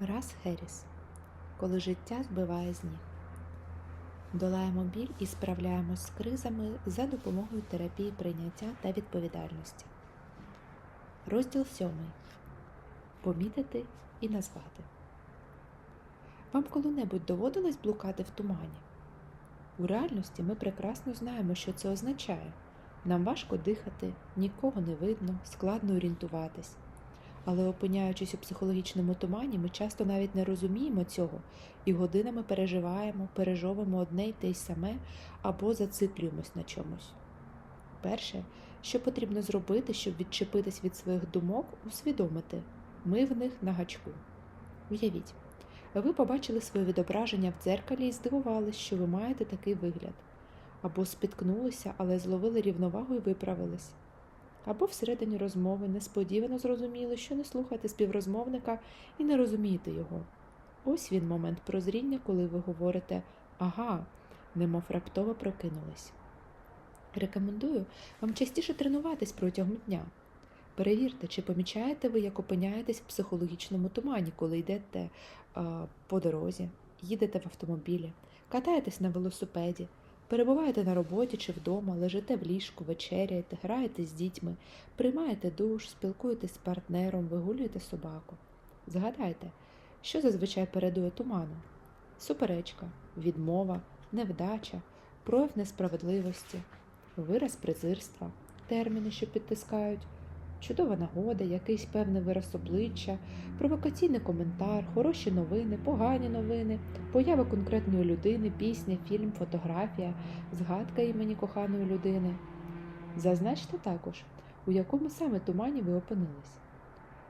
Рас Херіс. Коли життя збиває з ніг. Долаємо біль і справляємось з кризами за допомогою терапії прийняття та відповідальності. Розділ 7. Помітити і назвати. Вам коли-небудь доводилось блукати в тумані? У реальності ми прекрасно знаємо, що це означає. Нам важко дихати, нікого не видно, складно орієнтуватись. Але опиняючись у психологічному тумані, ми часто навіть не розуміємо цього і годинами переживаємо, пережовуємо одне й те й саме або зациклюємось на чомусь. Перше, що потрібно зробити, щоб відчепитись від своїх думок, усвідомити ми в них на гачку. Уявіть, ви побачили своє відображення в дзеркалі і здивувались, що ви маєте такий вигляд, або спіткнулися, але зловили рівновагу і виправились. Або всередині розмови несподівано зрозуміли, що не слухаєте співрозмовника і не розумієте його. Ось він момент прозріння, коли ви говорите ага, немов раптово прокинулись. Рекомендую вам частіше тренуватись протягом дня. Перевірте, чи помічаєте ви, як опиняєтесь в психологічному тумані, коли йдете а, по дорозі, їдете в автомобілі, катаєтесь на велосипеді, перебуваєте на роботі чи вдома, лежите в ліжку, вечеряєте, граєте з дітьми, приймаєте душ, спілкуєтесь з партнером, вигулюєте собаку. Згадайте, що зазвичай передує туману: суперечка, відмова, невдача, прояв несправедливості, вираз презирства, терміни, що підтискають чудова нагода, якийсь певний вираз обличчя, провокаційний коментар, хороші новини, погані новини, поява конкретної людини, пісня, фільм, фотографія, згадка імені коханої людини. Зазначте також, у якому саме тумані ви опинились.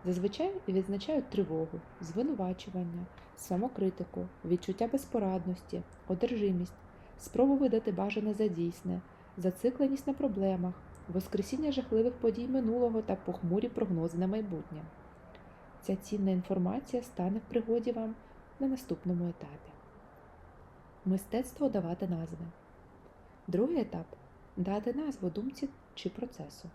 Зазвичай відзначають тривогу, звинувачування, самокритику, відчуття безпорадності, одержимість, спробу видати бажане за дійсне, зацикленість на проблемах, воскресіння жахливих подій минулого та похмурі прогнози на майбутнє. Ця цінна інформація стане в пригоді вам на наступному етапі. Мистецтво давати назви. Другий етап дати назву думці чи процесу.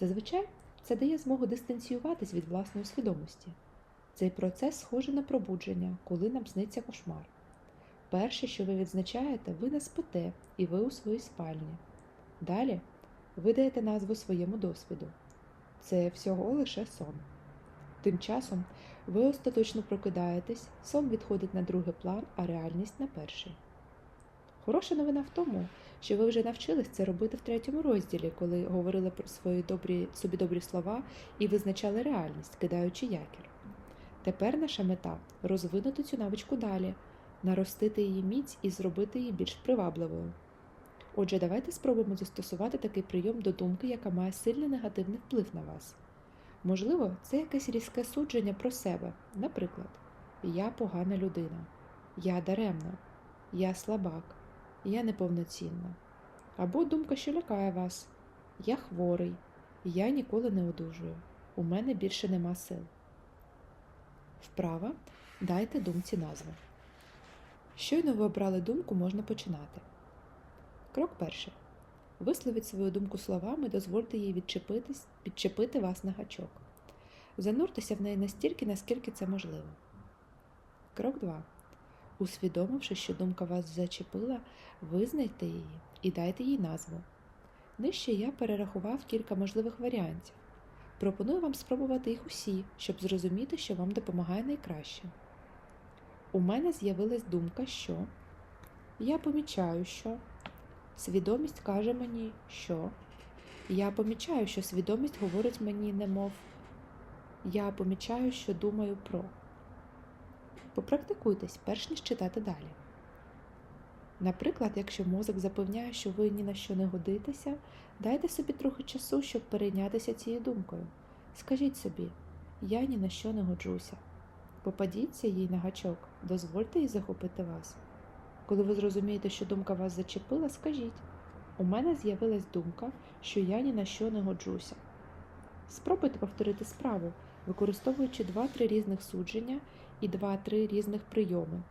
Зазвичай це дає змогу дистанціюватись від власної свідомості. Цей процес схожий на пробудження, коли нам сниться кошмар. Перше, що ви відзначаєте, ви не спите і ви у своїй спальні. Далі ви даєте назву своєму досвіду. Це всього лише сон. Тим часом ви остаточно прокидаєтесь, сон відходить на другий план, а реальність на перший. Хороша новина в тому, що ви вже навчились це робити в третьому розділі, коли говорили про свої добрі, собі добрі слова і визначали реальність, кидаючи якір. Тепер наша мета розвинути цю навичку далі, наростити її міць і зробити її більш привабливою. Отже, давайте спробуємо застосувати такий прийом до думки, яка має сильний негативний вплив на вас. Можливо, це якесь різке судження про себе. Наприклад, я погана людина, я даремна, я слабак, я неповноцінна. Або думка, що лякає вас, я хворий, я ніколи не одужую, у мене більше нема сил. Вправа дайте думці назву. Щойно ви обрали думку, можна починати. Крок перший. Висловіть свою думку словами, дозвольте їй відчепитись, підчепити вас на гачок. Зануртеся в неї настільки, наскільки це можливо. Крок 2. Усвідомивши, що думка вас зачепила, визнайте її і дайте їй назву. Нижче я перерахував кілька можливих варіантів. Пропоную вам спробувати їх усі, щоб зрозуміти, що вам допомагає найкраще. У мене з'явилась думка, що я помічаю, що. Свідомість каже мені, що я помічаю, що свідомість говорить мені, немов я помічаю, що думаю про. Попрактикуйтесь, перш ніж читати далі. Наприклад, якщо мозок запевняє, що ви ні на що не годитеся, дайте собі трохи часу, щоб перейнятися цією думкою. Скажіть собі, я ні на що не годжуся. Попадіться їй на гачок, дозвольте їй захопити вас. Коли ви зрозумієте, що думка вас зачепила, скажіть у мене з'явилась думка, що я ні на що не годжуся. Спробуйте повторити справу, використовуючи два-три різних судження і два-три різних прийоми.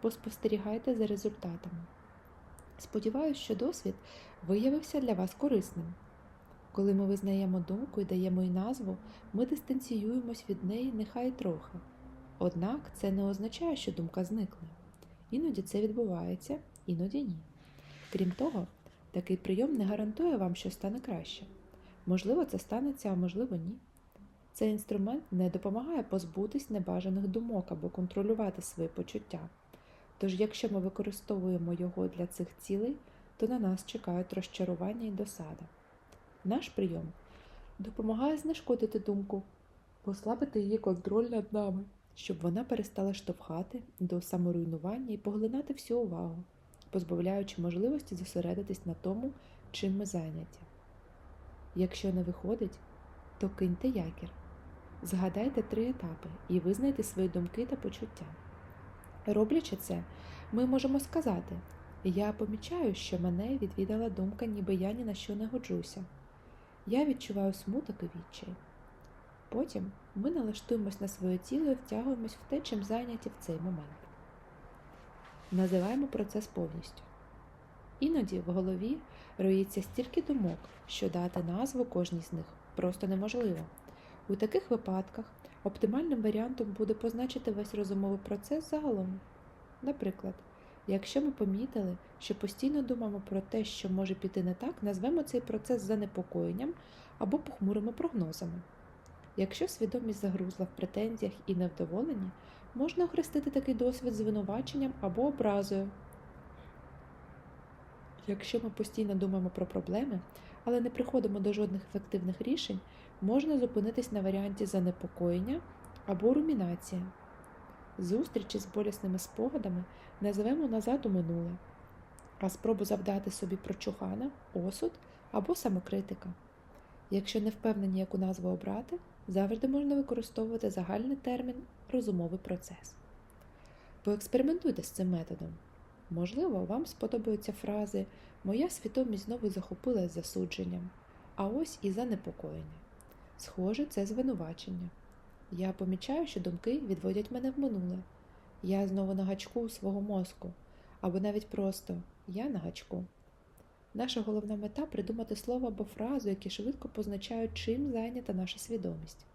Поспостерігайте за результатами. Сподіваюсь, що досвід виявився для вас корисним. Коли ми визнаємо думку і даємо їй назву, ми дистанціюємось від неї нехай трохи. Однак це не означає, що думка зникла. Іноді це відбувається, іноді ні. Крім того, такий прийом не гарантує вам, що стане краще. Можливо, це станеться, а можливо, ні. Цей інструмент не допомагає позбутись небажаних думок або контролювати свої почуття. Тож, якщо ми використовуємо його для цих цілей, то на нас чекають розчарування і досада. Наш прийом допомагає знешкодити думку, послабити її контроль над нами, щоб вона перестала штовхати до саморуйнування і поглинати всю увагу, позбавляючи можливості зосередитись на тому, чим ми зайняті. Якщо не виходить, то киньте якір. Згадайте три етапи і визнайте свої думки та почуття. Роблячи це, ми можемо сказати: Я помічаю, що мене відвідала думка, ніби я ні на що не годжуся. Я відчуваю смуток і відчай. Потім ми налаштуємось на своє тіло і втягуємось в те, чим зайняті в цей момент. Називаємо процес повністю. Іноді в голові роїться стільки думок, що дати назву кожній з них просто неможливо. У таких випадках оптимальним варіантом буде позначити весь розумовий процес загалом. Наприклад, якщо ми помітили, що постійно думаємо про те, що може піти не так, назвемо цей процес занепокоєнням або похмурими прогнозами. Якщо свідомість загрузла в претензіях і невдоволенні, можна охрестити такий досвід звинуваченням або образою. Якщо ми постійно думаємо про проблеми, але не приходимо до жодних ефективних рішень, можна зупинитись на варіанті занепокоєння або румінація. Зустрічі з болісними спогадами називемо назад у минуле, а спробу завдати собі прочухана, осуд або самокритика. Якщо не впевнені, яку назву обрати, завжди можна використовувати загальний термін розумовий процес. Поекспериментуйте з цим методом. Можливо, вам сподобаються фрази Моя свідомість знову захопилась засудженням, а ось і занепокоєння. Схоже, це звинувачення. Я помічаю, що думки відводять мене в минуле. Я знову на гачку свого мозку, або навіть просто я на гачку. Наша головна мета придумати слово або фразу, які швидко позначають, чим зайнята наша свідомість.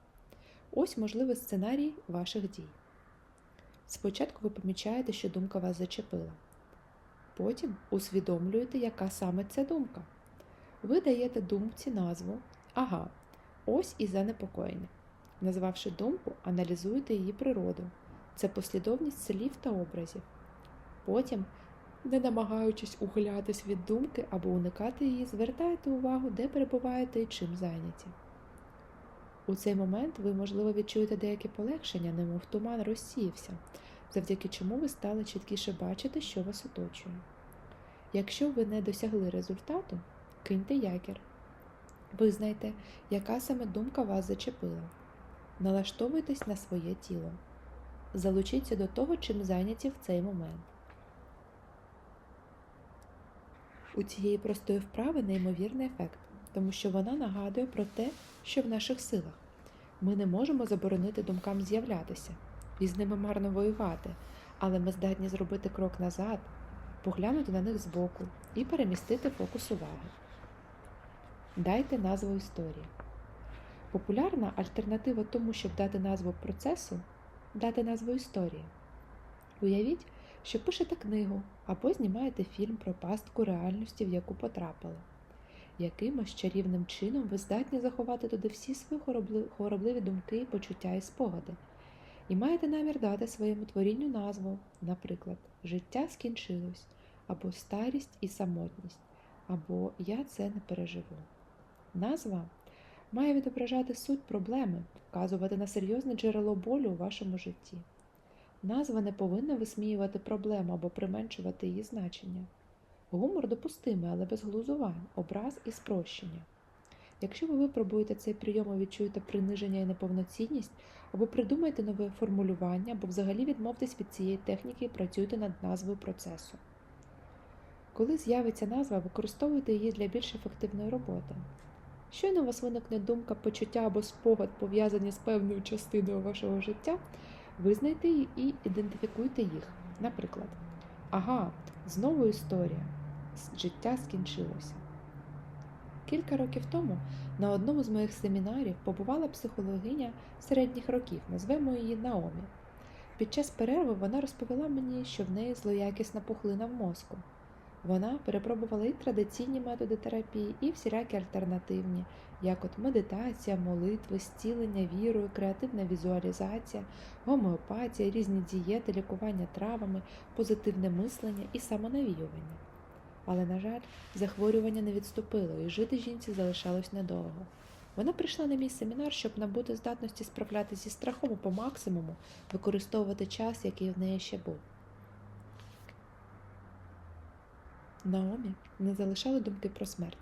Ось можливий сценарій ваших дій. Спочатку ви помічаєте, що думка вас зачепила. Потім усвідомлюєте, яка саме це думка. Ви даєте думці назву Ага, ось і занепокоєння. Назвавши думку, аналізуєте її природу. Це послідовність слів та образів. Потім, не намагаючись ухилятись від думки або уникати її, звертаєте увагу, де перебуваєте і чим зайняті. У цей момент ви, можливо, відчуєте деяке полегшення, немов туман розсіявся, завдяки чому ви стали чіткіше бачити, що вас оточує. Якщо ви не досягли результату, киньте якір. Визнайте, яка саме думка вас зачепила. Налаштовуйтесь на своє тіло. Залучіться до того, чим зайняті в цей момент. У цієї простої вправи неймовірний ефект, тому що вона нагадує про те, що в наших силах. Ми не можемо заборонити думкам з'являтися і з ними марно воювати, але ми здатні зробити крок назад, поглянути на них збоку і перемістити фокус уваги. Дайте назву історії. Популярна альтернатива тому, щоб дати назву процесу дати назву історії. Уявіть, що пишете книгу або знімаєте фільм про пастку реальності, в яку потрапили. Якимось чарівним чином ви здатні заховати туди всі свої хоробливі думки, почуття і спогади, і маєте намір дати своєму творінню назву, наприклад, Життя скінчилось, або Старість і самотність, або Я це не переживу. Назва має відображати суть проблеми, вказувати на серйозне джерело болю у вашому житті. Назва не повинна висміювати проблему або применшувати її значення. Гумор допустимий, але без глузувань, образ і спрощення. Якщо ви випробуєте цей прийом і відчуєте приниження і неповноцінність, або придумайте нове формулювання, або взагалі відмовтесь від цієї техніки і працюйте над назвою процесу. Коли з'явиться назва, використовуйте її для більш ефективної роботи. Щойно у вас виникне думка, почуття або спогад, пов'язані з певною частиною вашого життя, визнайте і ідентифікуйте їх. Наприклад, ага, знову історія. Життя скінчилося. Кілька років тому на одному з моїх семінарів побувала психологиня середніх років, назвемо її Наомі. Під час перерви вона розповіла мені, що в неї злоякісна пухлина в мозку. Вона перепробувала і традиційні методи терапії, і всілякі альтернативні, як от медитація, молитви, зцілення вірою, креативна візуалізація, гомеопатія, різні дієти, лікування травами, позитивне мислення і самонавіювання. Але, на жаль, захворювання не відступило, і жити жінці залишалось недовго. Вона прийшла на мій семінар, щоб набути здатності справлятися зі страхом по максимуму, використовувати час, який в неї ще був. Наомі не залишали думки про смерть.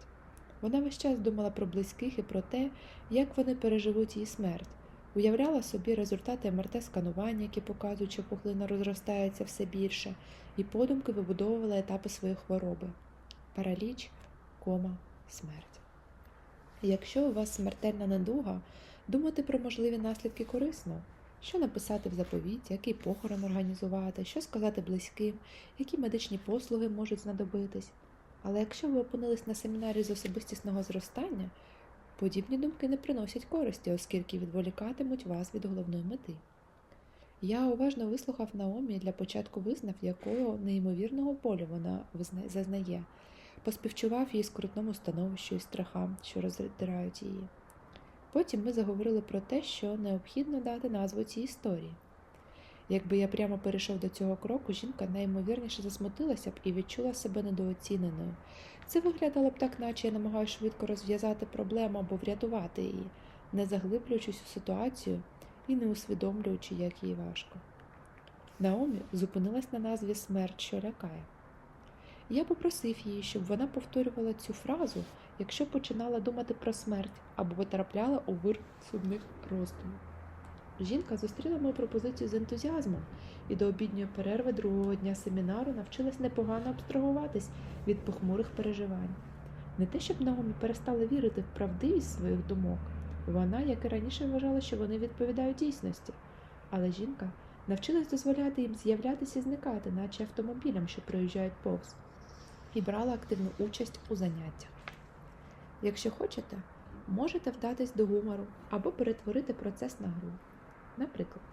Вона весь час думала про близьких і про те, як вони переживуть її смерть, уявляла собі результати МРТ-сканування, які показують, що пухлина розростається все більше, і подумки вибудовувала етапи своєї хвороби параліч, кома, смерть. Якщо у вас смертельна недуга, думати про можливі наслідки корисно. Що написати в заповіті, який похорон організувати, що сказати близьким, які медичні послуги можуть знадобитись. Але якщо ви опинились на семінарі з особистісного зростання, подібні думки не приносять користі, оскільки відволікатимуть вас від головної мети. Я уважно вислухав Наомі і для початку визнав, якого неймовірного болю вона зазнає, поспівчував її скрутному становищу і страхам, що роздирають її. Потім ми заговорили про те, що необхідно дати назву цій історії. Якби я прямо перейшов до цього кроку, жінка найімовірніше засмутилася б і відчула себе недооціненою. Це виглядало б так, наче я намагаюся швидко розв'язати проблему або врятувати її, не заглиблюючись у ситуацію і не усвідомлюючи, як їй важко. Наомі зупинилась на назві Смерть, що лякає. Я попросив її, щоб вона повторювала цю фразу, якщо починала думати про смерть або потрапляла у вир судних роздумів. Жінка зустріла мою пропозицію з ентузіазмом і до обідньої перерви другого дня семінару навчилась непогано абстрагуватись від похмурих переживань. Не те, щоб Наомі перестала вірити в правдивість своїх думок, вона, як і раніше, вважала, що вони відповідають дійсності, але жінка навчилась дозволяти їм з'являтися і зникати, наче автомобілям, що проїжджають повз, і брала активну участь у заняттях. Якщо хочете, можете вдатись до гумору або перетворити процес на гру. Наприклад,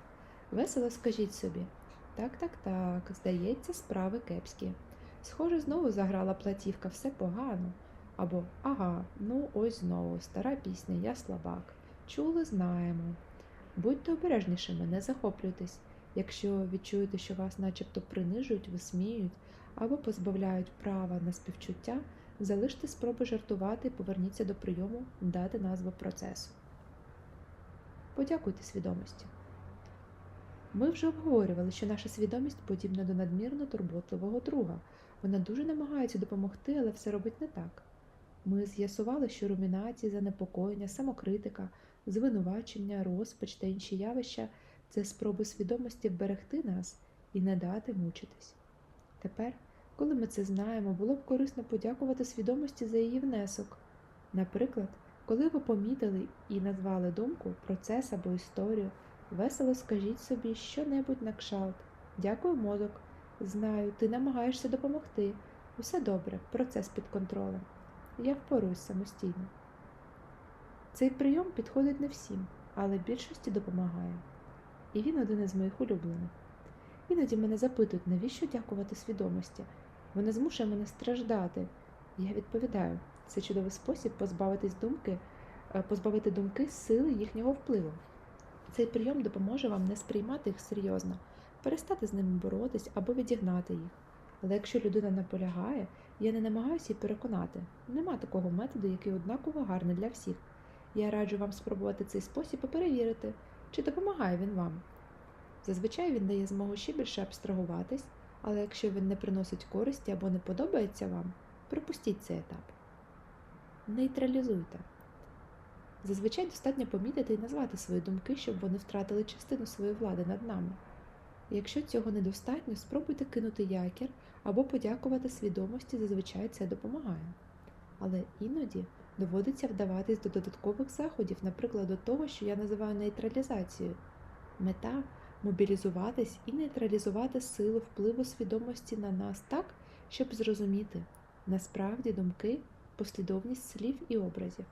весело скажіть собі так, так, так, здається, справи кепські. Схоже, знову заграла платівка, все погано. Або ага, ну ось знову, стара пісня, я слабак. Чули, знаємо. Будьте обережнішими, не захоплюйтесь, якщо відчуєте, що вас начебто принижують, висміюють або позбавляють права на співчуття, залиште спроби жартувати поверніться до прийому дати назву процесу. Подякуйте свідомості. Ми вже обговорювали, що наша свідомість подібна до надмірно турботливого друга. Вона дуже намагається допомогти, але все робить не так. Ми з'ясували, що румінації, занепокоєння, самокритика, звинувачення, розпач та інші явища це спроби свідомості вберегти нас і не дати мучитись. Тепер, коли ми це знаємо, було б корисно подякувати свідомості за її внесок. Наприклад, коли ви помітили і назвали думку, процес або історію, весело скажіть собі що-небудь на кшалт. Дякую, мозок. Знаю, ти намагаєшся допомогти. Усе добре, процес під контролем. Я впоруюсь самостійно. Цей прийом підходить не всім, але більшості допомагає. І він один із моїх улюблених. Іноді мене запитують, навіщо дякувати свідомості. Вона змушує мене страждати. Я відповідаю, це чудовий спосіб позбавитись думки, е, позбавити думки сили їхнього впливу. Цей прийом допоможе вам не сприймати їх серйозно, перестати з ними боротись або відігнати їх. Але якщо людина наполягає, я не намагаюся її переконати. Нема такого методу, який однаково гарний для всіх. Я раджу вам спробувати цей спосіб і перевірити, чи допомагає він вам. Зазвичай він дає змогу ще більше абстрагуватись, але якщо він не приносить користі або не подобається вам, припустіть цей етап. Нейтралізуйте. Зазвичай достатньо помітити і назвати свої думки, щоб вони втратили частину своєї влади над нами. Якщо цього недостатньо, спробуйте кинути якір або подякувати свідомості, зазвичай це допомагає. Але іноді доводиться вдаватись до додаткових заходів, наприклад, до того, що я називаю нейтралізацією. Мета мобілізуватись і нейтралізувати силу впливу свідомості на нас так, щоб зрозуміти насправді думки, послідовність слів і образів.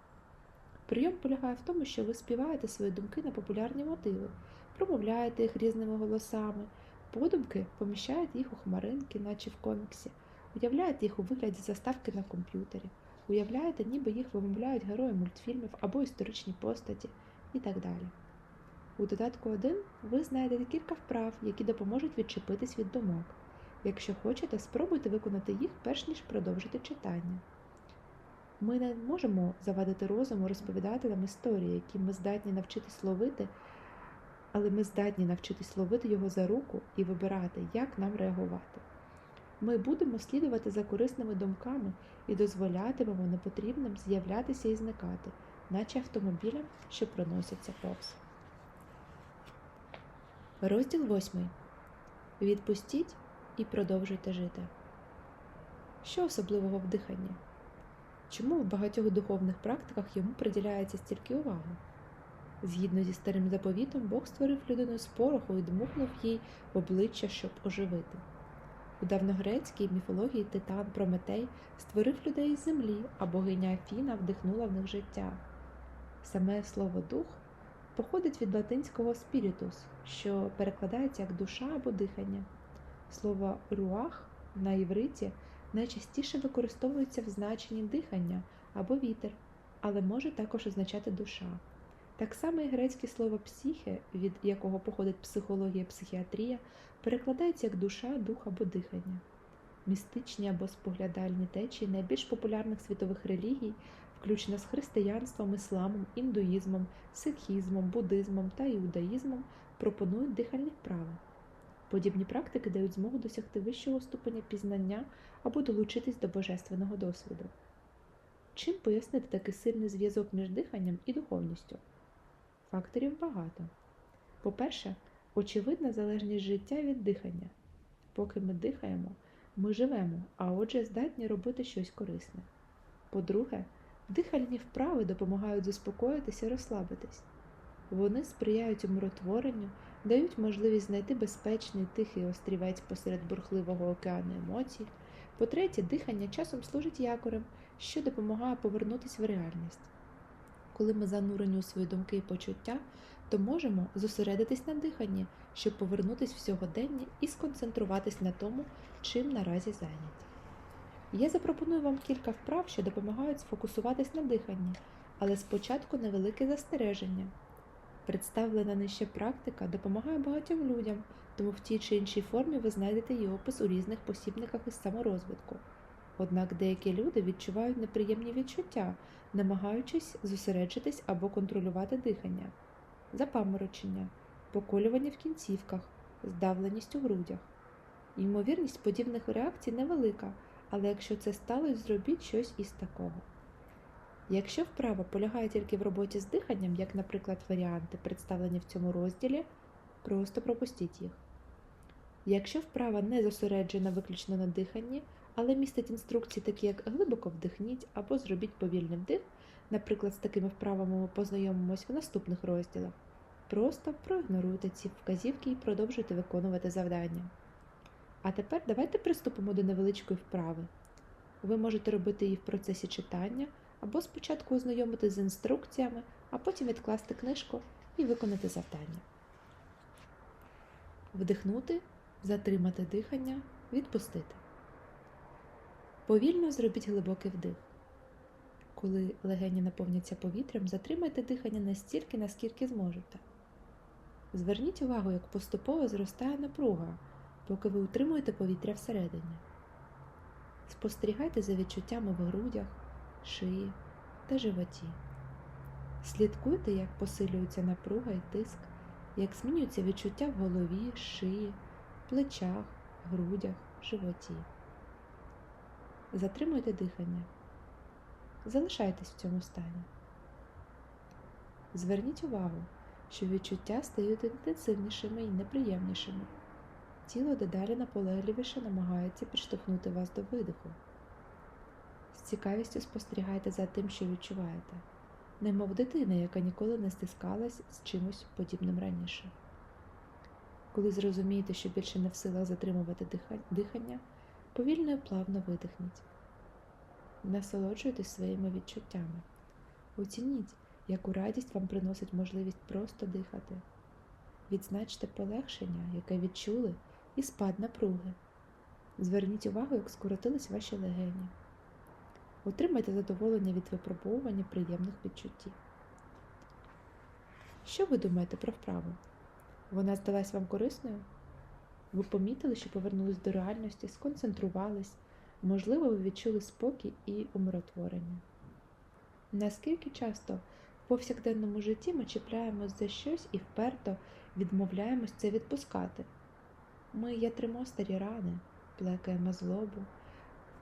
Прийом полягає в тому, що ви співаєте свої думки на популярні мотиви, промовляєте їх різними голосами, подумки поміщаєте їх у хмаринки, наче в коміксі, уявляєте їх у вигляді заставки на комп'ютері, уявляєте, ніби їх вимовляють герої мультфільмів або історичні постаті і так далі. У додатку 1 ви знайдете кілька вправ, які допоможуть відчепитись від думок. Якщо хочете, спробуйте виконати їх перш ніж продовжити читання. Ми не можемо завадити розуму розповідати нам історії, які ми здатні навчитись ловити, але ми здатні навчитись ловити його за руку і вибирати, як нам реагувати. Ми будемо слідувати за корисними думками і дозволятимемо непотрібним з'являтися і зникати, наче автомобілям, що проносяться повз. Розділ 8. Відпустіть і продовжуйте жити. Що особливого в диханні? Чому в багатьох духовних практиках йому приділяється стільки уваги? Згідно зі старим заповітом, Бог створив людину з пороху і дмухнув їй в обличчя, щоб оживити. У давногрецькій міфології Титан Прометей створив людей з землі, а богиня Афіна вдихнула в них життя. Саме слово дух походить від латинського спірітус, що перекладається як душа або дихання. Слово руах на івриті найчастіше використовується в значенні дихання або вітер, але може також означати душа. Так само і грецьке слово психе, від якого походить психологія психіатрія, перекладається як душа, дух або дихання. Містичні або споглядальні течії найбільш популярних світових релігій, включно з християнством, ісламом, індуїзмом, сикхізмом, буддизмом та іудаїзмом, пропонують дихальні вправи. Подібні практики дають змогу досягти вищого ступеня пізнання або долучитись до божественного досвіду. Чим пояснити такий сильний зв'язок між диханням і духовністю? Факторів багато. По-перше, очевидна залежність життя від дихання. Поки ми дихаємо, ми живемо, а отже, здатні робити щось корисне. По-друге, дихальні вправи допомагають заспокоїтися і розслабитись. Вони сприяють умиротворенню, дають можливість знайти безпечний тихий острівець посеред бурхливого океану емоцій. По-третє, дихання часом служить якорем, що допомагає повернутися в реальність. Коли ми занурені у свої думки і почуття, то можемо зосередитись на диханні, щоб повернутися в сьогодення і сконцентруватись на тому, чим наразі зайняті. Я запропоную вам кілька вправ, що допомагають сфокусуватись на диханні, але спочатку невелике застереження. Представлена нижче практика допомагає багатьом людям, тому в тій чи іншій формі ви знайдете її опис у різних посібниках із саморозвитку. Однак деякі люди відчувають неприємні відчуття, намагаючись зосереджитись або контролювати дихання, запаморочення, поколювання в кінцівках, здавленість у грудях. Ймовірність подібних реакцій невелика, але якщо це сталося, зробіть щось із такого. Якщо вправа полягає тільки в роботі з диханням, як, наприклад, варіанти, представлені в цьому розділі, просто пропустіть їх. Якщо вправа не зосереджена виключно на диханні, але містить інструкції, такі як глибоко вдихніть або зробіть повільний вдих, наприклад, з такими вправами ми познайомимось в наступних розділах, просто проігноруйте ці вказівки і продовжуйте виконувати завдання. А тепер давайте приступимо до невеличкої вправи. Ви можете робити її в процесі читання або спочатку ознайомитись з інструкціями, а потім відкласти книжку і виконати завдання. Вдихнути, затримати дихання, відпустити. Повільно зробіть глибокий вдих. Коли легені наповняться повітрям, затримайте дихання настільки, наскільки зможете. Зверніть увагу, як поступово зростає напруга, поки ви утримуєте повітря всередині. Спостерігайте за відчуттями в грудях, шиї та животі. Слідкуйте, як посилюється напруга і тиск, як змінюються відчуття в голові, шиї, плечах, грудях, животі. Затримуйте дихання. Залишайтесь в цьому стані. Зверніть увагу, що відчуття стають інтенсивнішими і неприємнішими. Тіло дедалі наполегливіше намагається підштовхнути вас до видиху. З цікавістю спостерігайте за тим, що відчуваєте, немов дитина, яка ніколи не стискалась з чимось подібним раніше. Коли зрозумієте, що більше не в силах затримувати дихання, повільно і плавно видихніть. Насолоджуйтесь своїми відчуттями. Оцініть, яку радість вам приносить можливість просто дихати. Відзначте полегшення, яке відчули, і спад напруги. Зверніть увагу, як скоротились ваші легені. Отримайте задоволення від випробовування приємних відчуттів. Що ви думаєте про вправу? Вона здалась вам корисною? Ви помітили, що повернулись до реальності, сконцентрувались, можливо, ви відчули спокій і умиротворення. Наскільки часто в повсякденному житті ми чіпляємось за щось і вперто відмовляємось це відпускати? Ми ятримо старі рани, плекаємо злобу,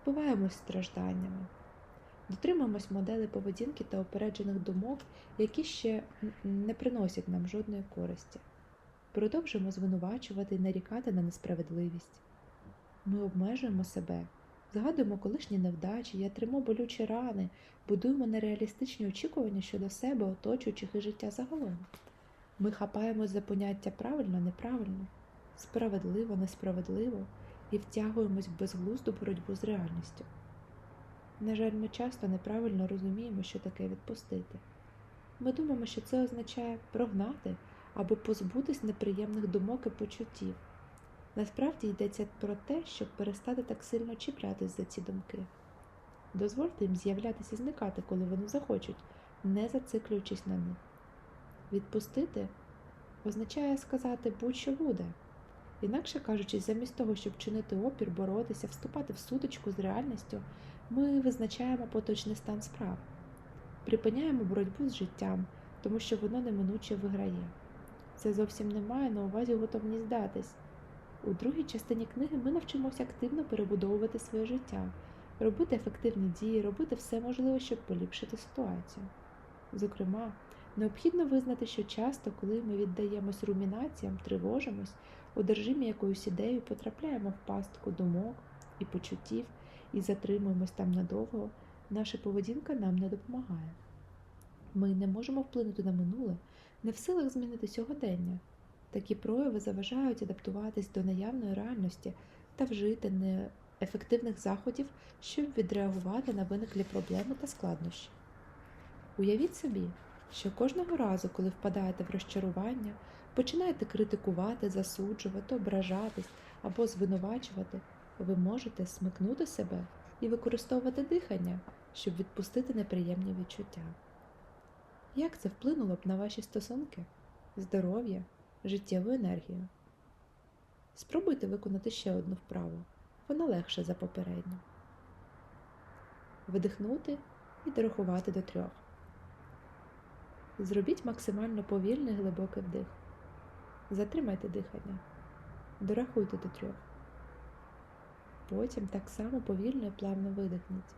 вбиваємось стражданнями, дотримуємось моделей поведінки та опереджених думок, які ще не приносять нам жодної користі. Продовжуємо звинувачувати і нарікати на несправедливість. Ми обмежуємо себе, згадуємо колишні невдачі, ятримо болючі рани, будуємо нереалістичні очікування щодо себе, оточуючих і життя загалом. Ми хапаємось за поняття правильно, неправильно, справедливо, несправедливо і втягуємось в безглузду боротьбу з реальністю. На жаль, ми часто неправильно розуміємо, що таке відпустити. Ми думаємо, що це означає прогнати або позбутись неприємних думок і почуттів. Насправді йдеться про те, щоб перестати так сильно чіплятись за ці думки. Дозвольте їм з'являтися і зникати, коли вони захочуть, не зациклюючись на них. Відпустити означає сказати будь-що буде. Інакше кажучи, замість того, щоб чинити опір, боротися, вступати в сутичку з реальністю, ми визначаємо поточний стан справ, припиняємо боротьбу з життям, тому що воно неминуче виграє. Це зовсім не має на увазі готовність здатись. У другій частині книги ми навчимося активно перебудовувати своє життя, робити ефективні дії, робити все можливе, щоб поліпшити ситуацію. Зокрема, необхідно визнати, що часто, коли ми віддаємось румінаціям, тривожимось, одержимі якоюсь ідеєю, потрапляємо в пастку думок і почуттів і затримуємось там надовго, наша поведінка нам не допомагає. Ми не можемо вплинути на минуле, не в силах змінити сьогодення. Такі прояви заважають адаптуватись до наявної реальності та вжити неефективних заходів, щоб відреагувати на виниклі проблеми та складнощі. Уявіть собі, що кожного разу, коли впадаєте в розчарування, починаєте критикувати, засуджувати, ображатись або звинувачувати, ви можете смикнути себе і використовувати дихання, щоб відпустити неприємні відчуття. Як це вплинуло б на ваші стосунки, здоров'я, життєву енергію? Спробуйте виконати ще одну вправу. Вона легша за попередню. Видихнути і дорахувати до трьох. Зробіть максимально повільний глибокий вдих. Затримайте дихання. Дорахуйте до трьох. Потім так само повільно і плавно видихніть.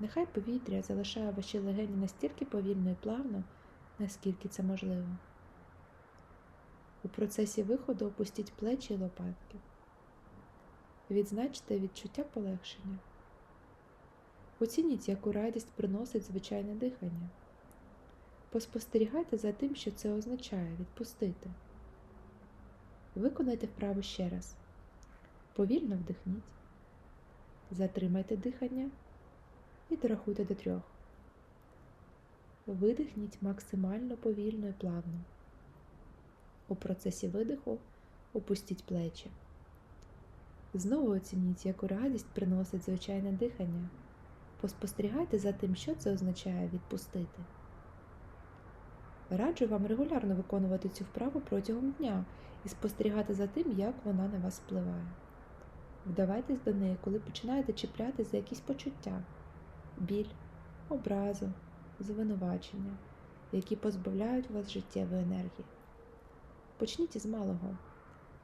Нехай повітря залишає ваші легені настільки повільно і плавно, наскільки це можливо. У процесі виходу опустіть плечі й лопатки. Відзначте відчуття полегшення. Оцініть, яку радість приносить звичайне дихання. Поспостерігайте за тим, що це означає відпустити. Виконайте вправу ще раз. Повільно вдихніть, затримайте дихання і дорахуйте до трьох. Видихніть максимально повільно і плавно. У процесі видиху опустіть плечі. Знову оцініть, яку радість приносить звичайне дихання. Поспостерігайте за тим, що це означає відпустити. Раджу вам регулярно виконувати цю вправу протягом дня і спостерігати за тим, як вона на вас впливає. Вдавайтесь до неї, коли починаєте чіпляти за якісь почуття, біль, образу, звинувачення, які позбавляють вас життєвої енергії. Почніть із малого.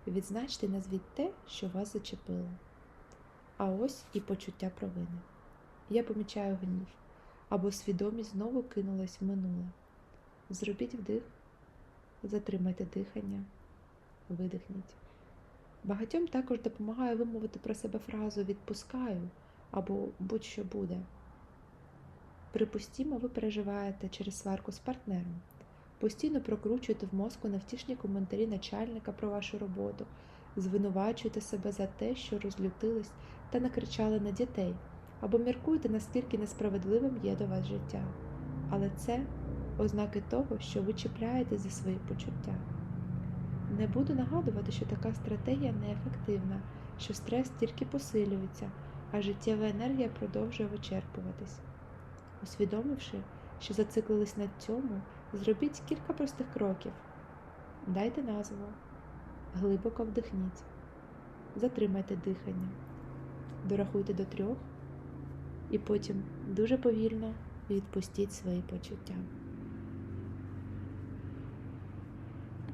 Відзначте назвіть те, що вас зачепило. А ось і почуття провини. Я помічаю гнів, або свідомість знову кинулась в минуле. Зробіть вдих, затримайте дихання, видихніть. Багатьом також допомагає вимовити про себе фразу відпускаю або будь-що буде. Припустімо, ви переживаєте через сварку з партнером. Постійно прокручуєте в мозку невтішні коментарі начальника про вашу роботу, звинувачуєте себе за те, що розлютились та накричали на дітей, або міркуєте, наскільки несправедливим є до вас життя. Але це ознаки того, що ви чіпляєте зі свої почуття. Не буду нагадувати, що така стратегія неефективна, що стрес тільки посилюється, а життєва енергія продовжує вичерпуватись. Усвідомивши, що зациклились на цьому, зробіть кілька простих кроків. Дайте назву, глибоко вдихніть, затримайте дихання, дорахуйте до трьох і потім дуже повільно відпустіть свої почуття.